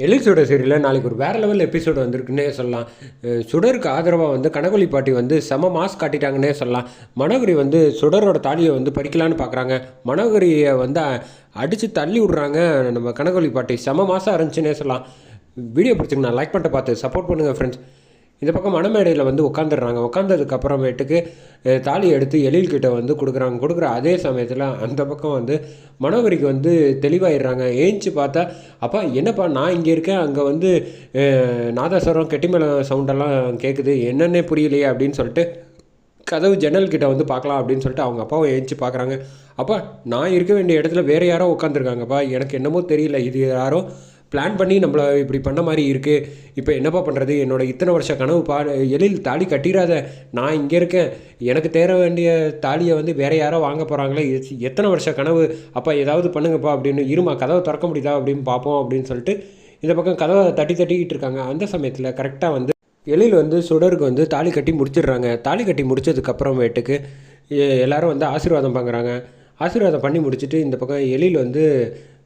எலிசோட சீரியலில் நாளைக்கு ஒரு வேறு லெவல் எபிசோடு வந்திருக்குன்னே சொல்லலாம். சுடருக்கு ஆதரவாக வந்து கனகொலி பாட்டி வந்து செம மாஸ் காட்டிட்டாங்கன்னே சொல்லலாம். மனோகரி வந்து சுடரோட தாலியை வந்து பறிக்கலான்னு பார்க்குறாங்க மனோகரியை வந்து அடித்து தள்ளி விட்றாங்க. நம்ம கனகொலி பாட்டி. செம மாதம் இருந்துச்சுன்னே சொல்லலாம். வீடியோ பிடிச்சிங்கன்னா லைக் பண்ணிட்டு பார்த்து சப்போர்ட் பண்ணுங்கள் ஃப்ரெண்ட்ஸ் இந்த பக்கம் மணமேடையில் வந்து உட்காந்துடுறாங்க உட்காந்ததுக்கு அப்புறமேட்டுக்கு தாலி எடுத்து எழில்கிட்ட வந்து கொடுக்குறாங்க. கொடுக்குற அதே சமயத்தில் அந்த பக்கம் வந்து மனோகரிக்கு வந்து தெளிவாயிடுறாங்க. ஏஞ்சி பார்த்தா அப்பா என்னப்பா நான் இங்கே இருக்கேன். அங்கே வந்து நாதஸ்வரம் கெட்டிமேளம் சவுண்டெல்லாம் கேட்குது என்னென்னே புரியலையே அப்படின்னு சொல்லிட்டு கதவு ஜன்னல் கிட்ட வந்து பார்க்கலாம் அப்படின்னு சொல்லிட்டு அவங்க அப்பாவை ஏஞ்சி பார்க்குறாங்க அப்பா நான் இருக்க வேண்டிய இடத்துல வேறு யாரோ உட்காந்துருக்காங்கப்பா எனக்கு என்னமோ தெரியல. இது யாரோ பிளான் பண்ணி நம்மளை இப்படி பண்ண மாதிரி இருக்குது இப்போ என்னப்பா பண்ணுறது என்னோட இத்தனை வருஷ கனவு பா எழில் தாலி கட்டிடாத நான் இங்கே இருக்கேன். எனக்கு தேர வேண்டிய தாலியை வந்து வேறு யாரோ வாங்க போகிறாங்களே எத்தனை வருஷ கனவு? அப்பா ஏதாவது பண்ணுங்கப்பா அப்படின்னு இருமா கதவை திறக்க முடியுதா அப்படின்னு பார்ப்போம் அப்படின்னு சொல்லிட்டு இந்த பக்கம் கதவை தட்டி தட்டிக்கிட்டு இருக்காங்க. அந்த சமயத்தில் கரெக்டாக வந்து எழில் வந்து சுடருக்கு வந்து தாலி கட்டி முடிச்சிடுறாங்க. தாலி கட்டி முடிச்சதுக்கு எல்லோரும் வந்து ஆசீர்வாதம் பண்ணுறாங்க ஆசீர்வாதம் பண்ணி முடிச்சுட்டு இந்த பக்கம் எழில் வந்து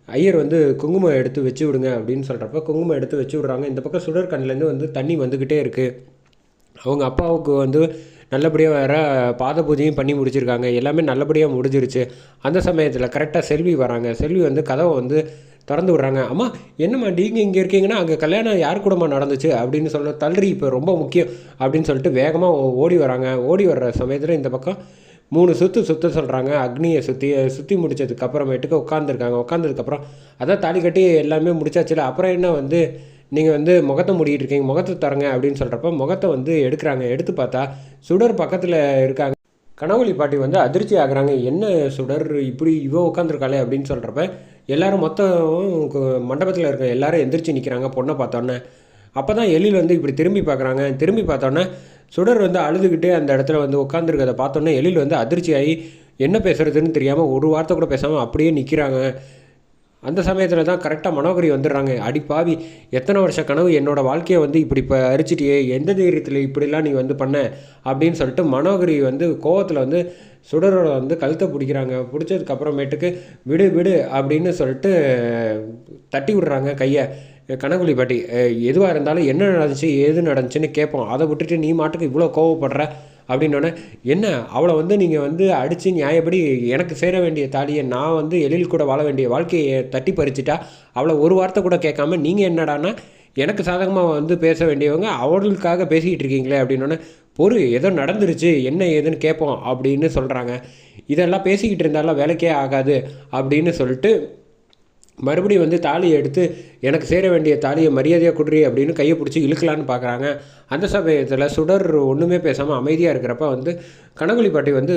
ஐயர் வந்து குங்குமம் எடுத்து வச்சு விடுங்க அப்படின்னு சொல்கிறப்ப குங்குமம் எடுத்து வச்சு விடுறாங்க. இந்த பக்கம் சுடற்கண்ணிலேருந்து வந்து தண்ணி வந்துக்கிட்டே இருக்குது அவங்க அப்பாவுக்கு வந்து நல்லபடியாக வேறு பாத பூஜையும் பண்ணி முடிச்சிருக்காங்க. எல்லாமே நல்லபடியாக முடிஞ்சிருச்சு. அந்த சமயத்தில் கரெக்டாக செல்வி வராங்க. செல்வி வந்து கதவை வந்து திறந்து விட்றாங்க. அம்மா என்னம்மா நீங்கள் இங்கே இருக்கீங்கன்னா அங்கே கல்யாணம் யார் கூடமா நடந்துச்சு? அப்படின்னு சொல்ல தள்ளுறி இப்போ ரொம்ப முக்கியம். அப்படின்னு சொல்லிட்டு வேகமாக ஓடி வராங்க. ஓடி வர்ற சமயத்தில் இந்த பக்கம் மூணு சுற்று சுற்ற சொல்கிறாங்க அக்னியை சுற்றி சுற்றி முடித்ததுக்கு அப்புறமேட்டுக்கு உட்காந்துருக்காங்க உட்காந்ததுக்கப்புறம் அதான் தாலி கட்டி எல்லாமே முடிச்சாச்சுல. அப்புறம் என்ன வந்து நீங்கள் வந்து முகத்தை மூடிட்டு இருக்கீங்க. முகத்தை தரங்க அப்படின்னு சொல்கிறப்ப முகத்தை வந்து எடுக்கிறாங்க. எடுத்து பார்த்தா சுடர் பக்கத்தில் இருக்காங்க. கனவுளி பாட்டி வந்து அதிர்ச்சி ஆகுறாங்க. என்ன சுடர்? இப்படி இவ உட்காந்துருக்காளே அப்படின்னு சொல்கிறப்ப எல்லாரும் மொத்தம் மண்டபத்தில் இருக்க எல்லாரும் எந்திரிச்சு நிற்கிறாங்க பொண்ணை பார்த்தோன்னே. அப்போ தான் எழில் வந்து இப்படி திரும்பி பார்க்குறாங்க. திரும்பி பார்த்தோன்னே சுடர் வந்து அழுதுகிட்டே அந்த இடத்துல வந்து உட்காந்துருக்கதை பார்த்தோன்னே எழில் வந்து அதிர்ச்சியாகி என்ன பேசுறதுன்னு தெரியாமல் ஒரு வார்த்தை கூட பேசாமல் அப்படியே நிற்கிறாங்க அந்த சமயத்தில் தான் கரெக்டாக மனோகரி வந்துடுறாங்க. அடி பாவி எத்தனை வருஷ கனவு என்னோட வாழ்க்கையை வந்து இப்படி இப்போ அரிச்சிட்டியே எந்த தைரியத்தில் இப்படிலாம் நீ வந்து பண்ண? அப்படின்னு சொல்லிட்டு மனோகரி வந்து கோவத்தில் வந்து சுடரோட வந்து கழுத்தை பிடிக்கிறாங்க. பிடிச்சதுக்கப்புறமேட்டுக்கு விடு விடு அப்படின்னு சொல்லிட்டு தட்டி விடுறாங்க கையை. கனகுலிப்பட்டி எதுவாக இருந்தாலும் என்ன நடந்துச்சு ஏது நடந்துச்சுன்னு கேட்போம். அதை விட்டுட்டு நீ மாட்டுக்கு இவ்வளோ கோவப்படுற? அப்படின்னோடனே என்ன அவளை வந்து நீங்கள் வந்து அடித்து நியாயப்படி எனக்கு சேர வேண்டிய தாலியை நான் வந்து எழில் கூட வாழ வேண்டிய வாழ்க்கையை தட்டி பறிச்சிட்டா அவளை ஒரு வார்த்தை கூட கேட்காம நீங்கள் என்னடான்னா எனக்கு சாதகமாக வந்து பேச வேண்டியவங்க அவர்களுக்காக பேசிக்கிட்டு இருக்கீங்களே அப்படின்னோடனே பொறு ஏதோ நடந்துருச்சு என்ன ஏதுன்னு கேட்போம் அப்படின்னு சொல்கிறாங்க இதெல்லாம் பேசிக்கிட்டு இருந்தாலும் வேலைக்கே ஆகாது அப்படின்னு சொல்லிட்டு மறுபடியும் வந்து தாலியை எடுத்து எனக்கு சேர வேண்டிய தாலியை மரியாதையாக குடுறி அப்படின்னு கையை பிடிச்சி இழுக்கலான்னு பார்க்குறாங்க அந்த சமயத்தில் சுடர் ஒன்றுமே பேசாமல் அமைதியாக இருக்கிறப்ப வந்து கனகுலி பாட்டி வந்து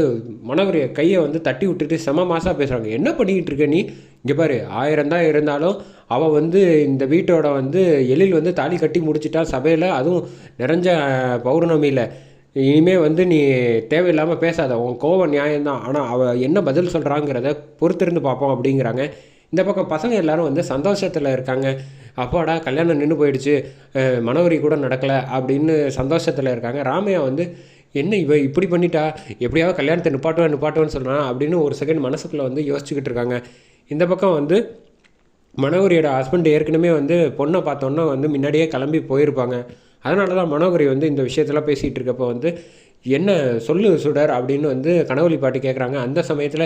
மனவரைய கையை வந்து தட்டி விட்டுட்டு செம மாசாக பேசுகிறாங்க என்ன பண்ணிக்கிட்டு இருக்க நீ? இங்கே பாரு ஆயிரம் தான் இருந்தாலும் அவள் வந்து இந்த வீட்டோட வந்து எழில் வந்து தாலி கட்டி முடிச்சிட்டா சபையில் அதுவும் நிறைஞ்ச பௌர்ணமியில். இனிமேல் வந்து நீ தேவையில்லாமல் பேசாத உன் கோவம் நியாயம்தான். ஆனால் அவள் என்ன பதில் சொல்கிறாங்கிறத பொறுத்திருந்து பார்ப்போம் அப்படிங்கிறாங்க. இந்த பக்கம் பசங்க எல்லாரும் வந்து சந்தோஷத்தில் இருக்காங்க. அப்பாடா கல்யாணம் நின்று போயிடுச்சு. மனவரி கூட நடக்கலை அப்படின்னு சந்தோஷத்தில் இருக்காங்க. ராமையா வந்து என்ன இவ இப்படி பண்ணிட்டா? எப்படியாவது கல்யாணத்தை நிப்பாட்டுவேன் நிப்பாட்டுவேன்னு சொல்கிறான் அப்படின்னு ஒரு செகண்ட் மனசுக்குள்ளே வந்து யோசிச்சுக்கிட்டு இருக்காங்க. இந்த பக்கம் வந்து மனோகரியோட ஹஸ்பண்ட் ஏற்கனவே வந்து பொண்ணை பார்த்தோன்னா வந்து முன்னாடியே கிளம்பி போயிருப்பாங்க. அதனால தான் மனோகரி வந்து இந்த விஷயத்தெல்லாம் பேசிகிட்டு இருக்கப்போ வந்து என்ன சொல்லு சுடர் அப்படின்னு வந்து கனவழி பாட்டு கேட்குறாங்க அந்த சமயத்தில்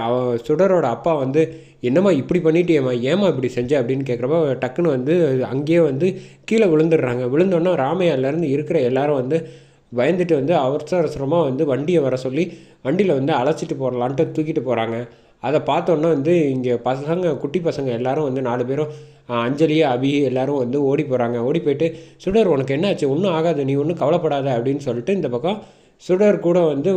அவ சுடரோட அப்பா வந்து என்னம்மா இப்படி பண்ணிட்டியேம்மா? ஏம்மா இப்படி செஞ்ச? அப்படின்னு கேட்குறப்ப டக்குன்னு வந்து அங்கேயே வந்து கீழே விழுந்துடுறாங்க. விழுந்தோன்னா ராமையாலேருந்து இருக்கிற எல்லாரும் வந்து பயந்துட்டு வந்து அவசர அவசரமாக வந்து வண்டியை வர சொல்லி வண்டியில் வந்து அழைச்சிட்டு போடலான்ட்டு தூக்கிட்டு போகிறாங்க அதை பார்த்தோன்னா வந்து இங்கே பசங்க குட்டி பசங்க எல்லோரும் வந்து நாலு பேரும் அஞ்சலி அபி எல்லோரும் வந்து ஓடி போகிறாங்க ஓடி போயிட்டு சுடர் உனக்கு என்னாச்சு? ஒன்றும் ஆகாது. நீ ஒன்றும் கவலைப்படாத. அப்படின்னு சொல்லிட்டு இந்த பக்கம் சுடர் கூட வந்து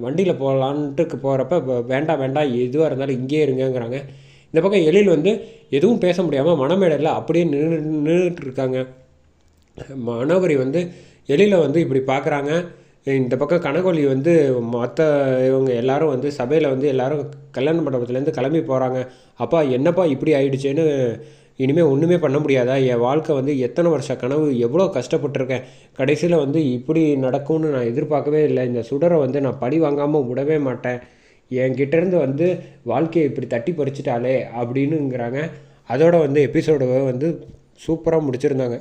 வண்டியில் போகலான்ட்டு போகிறப்ப வேண்டாம் வேண்டாம் எதுவாக இருந்தாலும் இங்கேயே இருங்கங்கிறாங்க. இந்த பக்கம் எழில் வந்து எதுவும் பேச முடியாமல் மனமேடையில் அப்படியே நின்று நின்றுட்டு இருக்காங்க. மனோகரி வந்து எழில வந்து இப்படி பார்க்குறாங்க. இந்த பக்கம் கனகொலி வந்து மற்ற இவங்க எல்லாரும் வந்து சபையில் வந்து எல்லாரும் கல்யாண மண்டபத்துலேருந்து கிளம்பி போகிறாங்க அப்பா என்னப்பா இப்படி ஆயிடுச்சேன்னு இனிமேல் ஒன்றுமே பண்ண முடியாதா? என் வாழ்க்கை வந்து எத்தனை வருஷ கனவு? எவ்வளோ கஷ்டப்பட்டிருக்கேன். கடைசியில் வந்து இப்படி நடக்கும்னு நான் எதிர்பார்க்கவே இல்லை. இந்த சுடரை வந்து நான் பழி வாங்காமல் விடவே மாட்டேன். என்கிட்டேருந்து வந்து வாழ்க்கையை இப்படி தட்டி பறிச்சிட்டாலே அப்படின்னுங்கிறாங்க. அதோட வந்து எபிசோடு வந்து சூப்பராக முடிச்சிருந்தாங்க.